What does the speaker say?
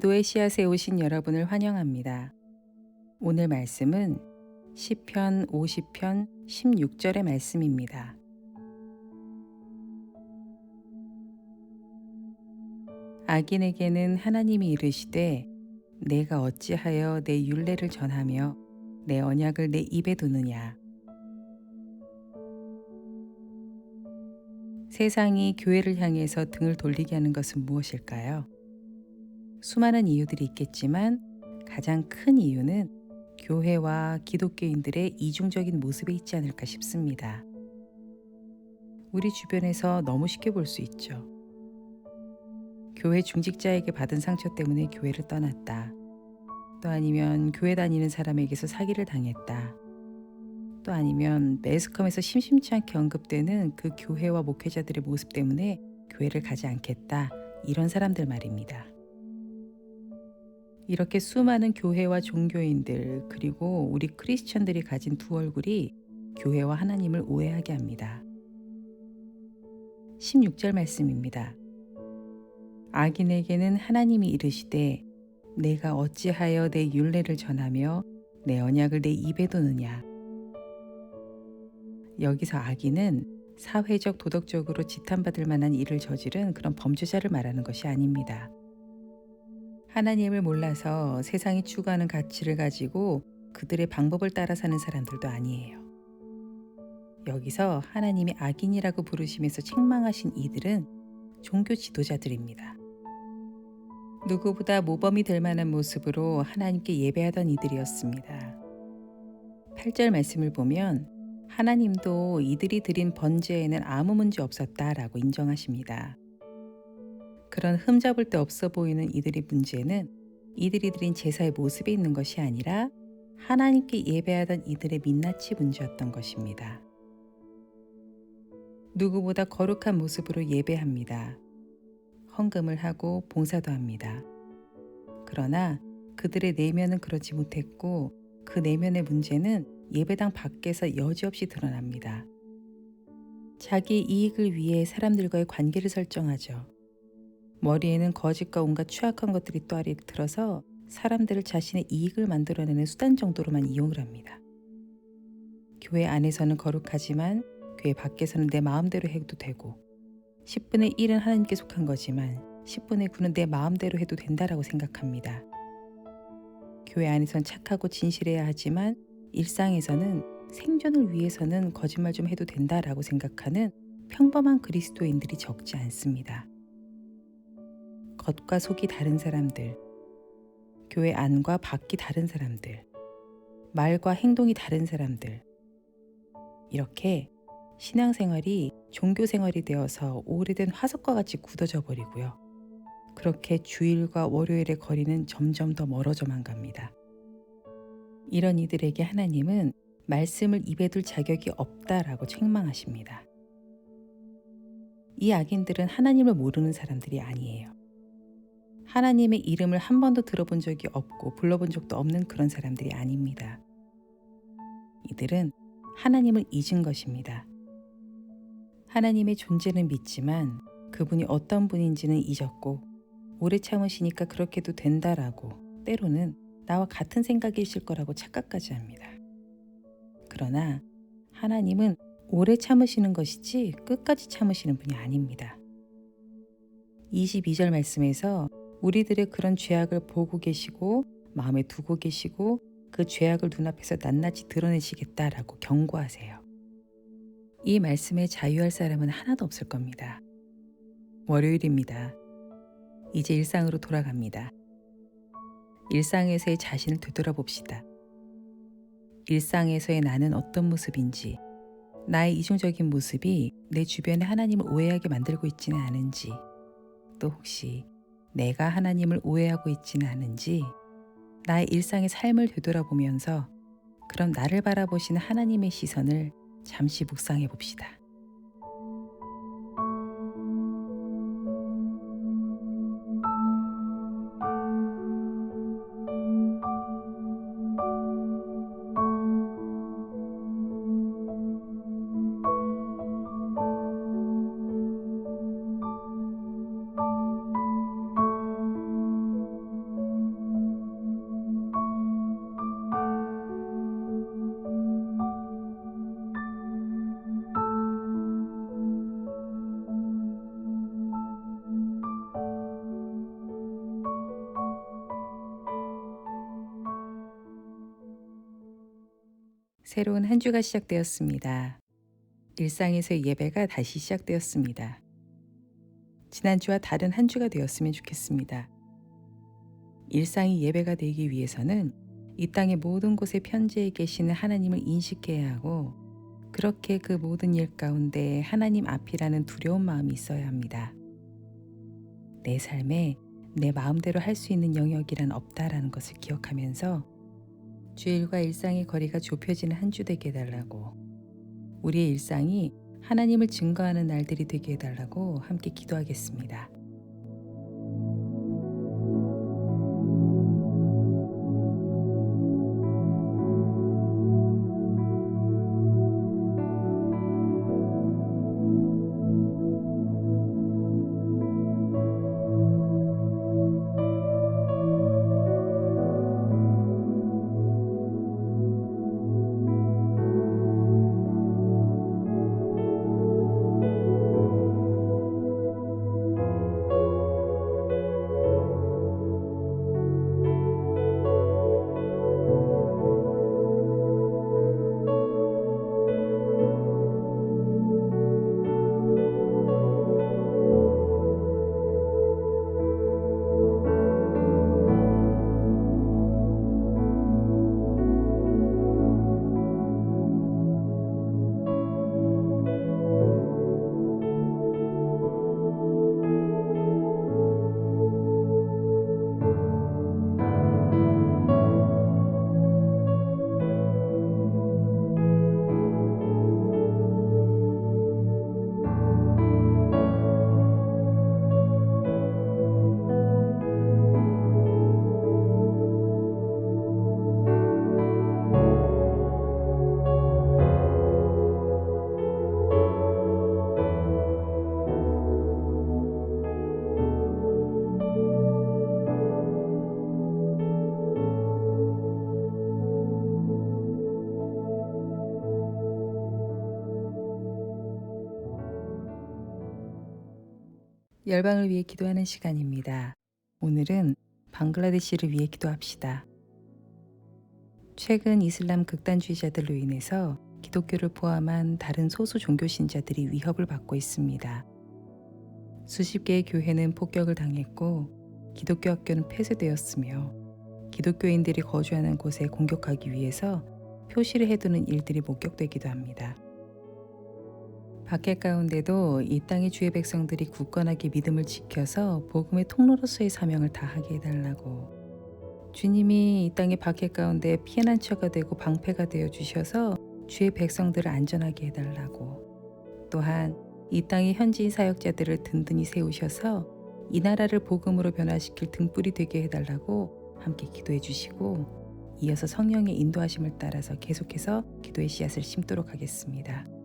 기도의 씨앗에 오신 여러분을 환영합니다. 오늘 말씀은 시편 50편 16절의 말씀입니다. 악인에게는 하나님이 이르시되 내가 어찌하여 내 율례를 전하며 내 언약을 내 입에 두느냐 세상이 교회를 향해서 등을 돌리게 하는 것은 무엇일까요? 수많은 이유들이 있겠지만 가장 큰 이유는 교회와 기독교인들의 이중적인 모습에 있지 않을까 싶습니다. 우리 주변에서 너무 쉽게 볼 수 있죠. 교회 중직자에게 받은 상처 때문에 교회를 떠났다. 또 아니면 교회 다니는 사람에게서 사기를 당했다. 또 아니면 매스컴에서 심심치 않게 언급되는 그 교회와 목회자들의 모습 때문에 교회를 가지 않겠다. 이런 사람들 말입니다. 이렇게 수많은 교회와 종교인들 그리고 우리 크리스천들이 가진 두 얼굴이 교회와 하나님을 오해하게 합니다. 16절 말씀입니다. 악인에게는 하나님이 이르시되 내가 어찌하여 내 율례를 전하며 내 언약을 내 입에 두느냐 여기서 악인은 사회적 도덕적으로 지탄받을 만한 일을 저지른 그런 범죄자를 말하는 것이 아닙니다. 하나님을 몰라서 세상이 추구하는 가치를 가지고 그들의 방법을 따라 사는 사람들도 아니에요. 여기서 하나님이 악인이라고 부르시면서 책망하신 이들은 종교 지도자들입니다. 누구보다 모범이 될 만한 모습으로 하나님께 예배하던 이들이었습니다. 8절 말씀을 보면 하나님도 이들이 드린 번제에는 아무 문제 없었다라고 인정하십니다. 그런 흠잡을 데 없어 보이는 이들의 문제는 이들이 드린 제사의 모습에 있는 것이 아니라 하나님께 예배하던 이들의 민낯이 문제였던 것입니다. 누구보다 거룩한 모습으로 예배합니다. 헌금을 하고 봉사도 합니다. 그러나 그들의 내면은 그렇지 못했고 그 내면의 문제는 예배당 밖에서 여지없이 드러납니다. 자기 이익을 위해 사람들과의 관계를 설정하죠. 머리에는 거짓과 온갖 추악한 것들이 또아리를 들어서 사람들을 자신의 이익을 만들어내는 수단 정도로만 이용을 합니다. 교회 안에서는 거룩하지만 교회 밖에서는 내 마음대로 해도 되고 10분의 1은 하나님께 속한 거지만 10분의 9는 내 마음대로 해도 된다라고 생각합니다. 교회 안에선 착하고 진실해야 하지만 일상에서는 생존을 위해서는 거짓말 좀 해도 된다라고 생각하는 평범한 그리스도인들이 적지 않습니다. 겉과 속이 다른 사람들, 교회 안과 밖이 다른 사람들, 말과 행동이 다른 사람들, 이렇게 신앙생활이 종교생활이 되어서 오래된 화석과 같이 굳어져 버리고요. 그렇게 주일과 월요일의 거리는 점점 더 멀어져만 갑니다. 이런 이들에게 하나님은 말씀을 입에 둘 자격이 없다라고 책망하십니다. 이 악인들은 하나님을 모르는 사람들이 아니에요. 하나님의 이름을 한 번도 들어본 적이 없고 불러본 적도 없는 그런 사람들이 아닙니다. 이들은 하나님을 잊은 것입니다. 하나님의 존재는 믿지만 그분이 어떤 분인지는 잊었고 오래 참으시니까 그렇게도 된다라고 때로는 나와 같은 생각이실 거라고 착각까지 합니다. 그러나 하나님은 오래 참으시는 것이지 끝까지 참으시는 분이 아닙니다. 22절 말씀에서 우리들의 그런 죄악을 보고 계시고 마음에 두고 계시고 그 죄악을 눈앞에서 낱낱이 드러내시겠다라고 경고하세요. 이 말씀에 자유할 사람은 하나도 없을 겁니다. 월요일입니다. 이제 일상으로 돌아갑니다. 일상에서의 자신을 되돌아봅시다. 일상에서의 나는 어떤 모습인지, 나의 이중적인 모습이 내 주변에 하나님을 오해하게 만들고 있지는 않은지, 또 혹시 내가 하나님을 오해하고 있지는 않은지, 나의 일상의 삶을 되돌아보면서 그럼 나를 바라보시는 하나님의 시선을 잠시 묵상해 봅시다. 새로운 한 주가 시작되었습니다. 일상에서의 예배가 다시 시작되었습니다. 지난주와 다른 한 주가 되었으면 좋겠습니다. 일상이 예배가 되기 위해서는 이 땅의 모든 곳에 편지해 계시는 하나님을 인식해야 하고 그렇게 그 모든 일 가운데 하나님 앞이라는 두려운 마음이 있어야 합니다. 내 삶에 내 마음대로 할 수 있는 영역이란 없다라는 것을 기억하면서 주일과 일상의 거리가 좁혀지는 한 주 되게 해달라고 우리의 일상이 하나님을 증거하는 날들이 되게 해달라고 함께 기도하겠습니다. 열방을 위해 기도하는 시간입니다. 오늘은 방글라데시를 위해 기도합시다. 최근 이슬람 극단주의자들로 인해서 기독교를 포함한 다른 소수 종교 신자들이 위협을 받고 있습니다. 수십 개의 교회는 폭격을 당했고 기독교 학교는 폐쇄되었으며 기독교인들이 거주하는 곳에 공격하기 위해서 표시를 해두는 일들이 목격되기도 합니다. 박해 가운데도 이 땅의 주의 백성들이 굳건하게 믿음을 지켜서 복음의 통로로서의 사명을 다하게 해달라고 주님이 이 땅의 박해 가운데 피난처가 되고 방패가 되어 주셔서 주의 백성들을 안전하게 해달라고 또한 이 땅의 현지인 사역자들을 든든히 세우셔서 이 나라를 복음으로 변화시킬 등불이 되게 해달라고 함께 기도해 주시고 이어서 성령의 인도하심을 따라서 계속해서 기도의 씨앗을 심도록 하겠습니다.